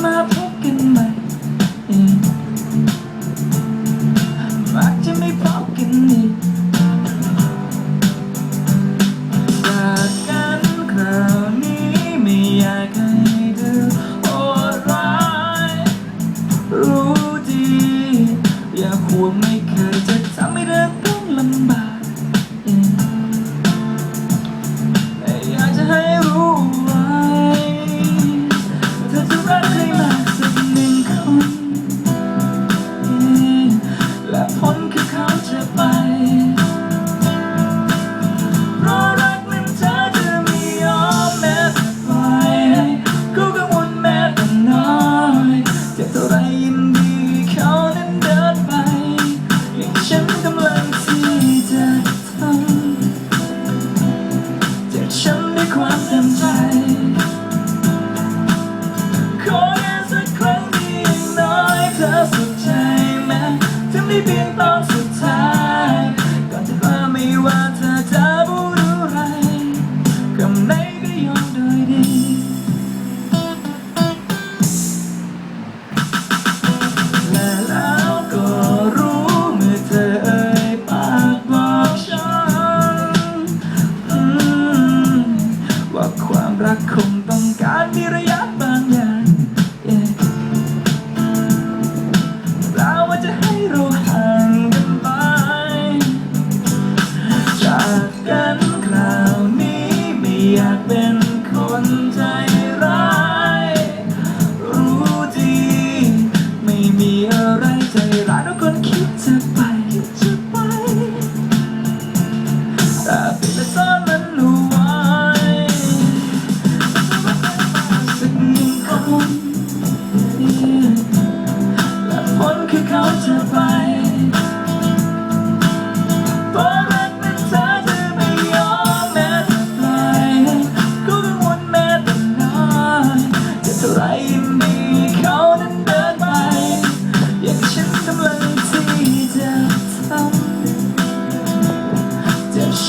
my pocket mind. กันคราวนี้ไม่อยากเป็นคนใจร้าย รู้ดี ไม่มีอะไรใจร้ายทุกคนคิดจะไปคิดจะไป แต่ปิดแลซ่อนมันเอาไวสักหนึ่งคนและผลคือเขาจะไป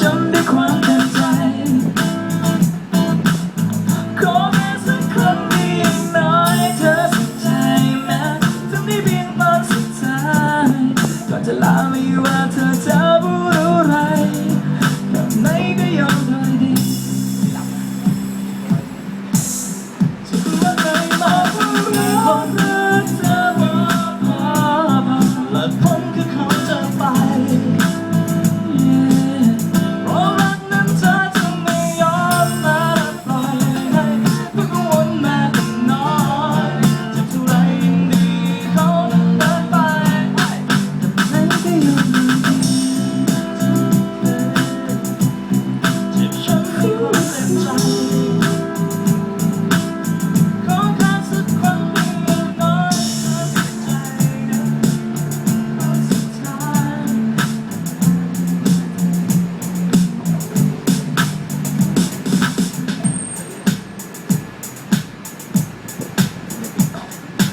don't